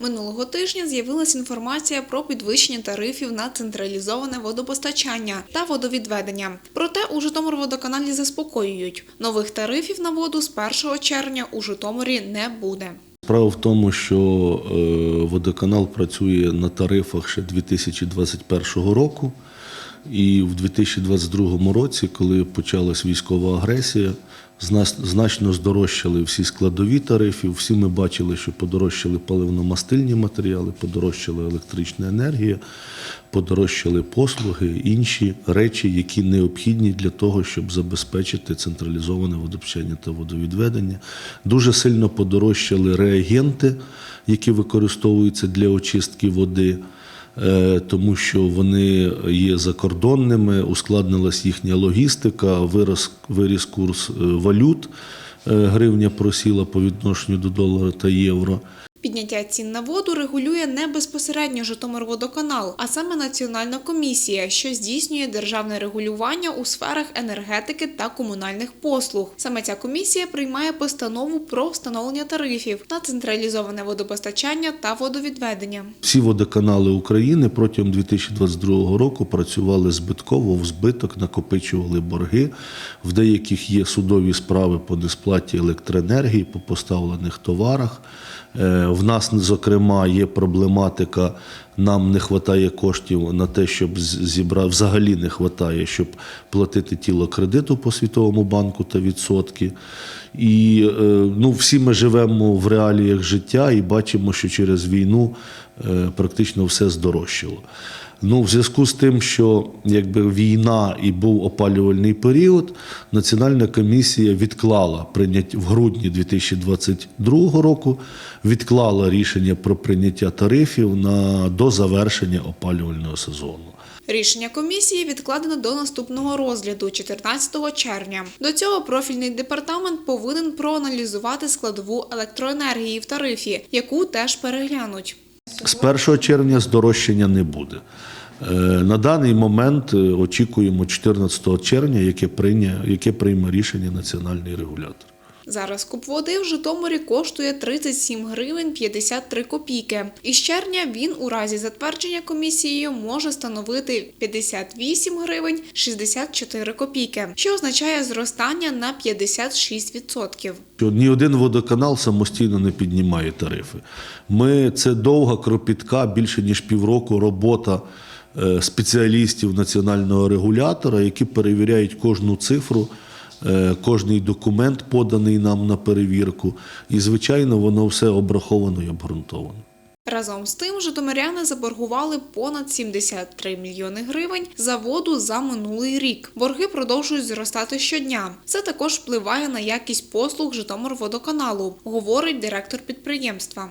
Минулого тижня з'явилася інформація про підвищення тарифів на централізоване водопостачання та водовідведення. Проте у Житомирводоканалі заспокоюють, нових тарифів на воду з 1 червня у Житомирі не буде. Справа в тому, що е, водоканал працює на тарифах ще 2021 року. І в 2022 році, коли почалась військова агресія, значно здорожчали всі складові тарифів. Всі ми бачили, що подорожчали паливно-мастильні матеріали, подорожчала електрична енергія, подорожчали послуги, інші речі, які необхідні для того, щоб забезпечити централізоване водопостачання та водовідведення. Дуже сильно подорожчали реагенти, які використовуються для очистки води тому що вони є закордонними, ускладнилась їхня логістика, вирос, виріс курс е, валют, е, гривня просіла по відношенню до долара та євро. Підняття цін на воду регулює не безпосередньо Житомирводоканал, а саме Національна комісія, що здійснює державне регулювання у сферах енергетики та комунальних послуг. Саме ця комісія приймає постанову про встановлення тарифів на централізоване водопостачання та водовідведення. Всі водоканали України протягом 2022 року працювали збитково, в збиток накопичували борги. В деяких є судові справи по несплаті електроенергії, по поставлених товарах. В нас, зокрема, є проблематика. Нам не вистачає коштів на те, щоб зібрати, взагалі не вистачає, щоб платити тіло кредиту по Світовому банку та відсотки. І е, ну, всі ми живемо в реаліях життя і бачимо, що через війну е, практично все здорожчало. Ну, в зв'язку з тим, що якби війна і був опалювальний період, Національна комісія відклала прийняття в грудні 2022 року, відклала рішення про прийняття тарифів на до завершення опалювального сезону. Рішення комісії відкладено до наступного розгляду 14 червня. До цього профільний департамент повинен проаналізувати складову електроенергії в тарифі, яку теж переглянуть. З 1 червня здорожчання не буде. Е, На даний момент е, очікуємо 14 червня, яке прийме, яке прийме рішення національний регулятор. Зараз куб води в Житомирі коштує 37 гривень 53 копійки. Із червня він у разі затвердження комісією може становити 58 гривень 64 копійки, що означає зростання на 56%. Ні один водоканал самостійно не піднімає тарифи. Ми це довга, кропітка, більше ніж півроку робота е, спеціалістів національного регулятора, які перевіряють кожну цифру, кожний документ, поданий нам на перевірку. І, звичайно, воно все обраховано і обґрунтовано. Разом з тим, житомиряни заборгували понад 73 мільйони гривень за воду за минулий рік. Борги продовжують зростати щодня. Це також впливає на якість послуг Житомирводоканалу, говорить директор підприємства.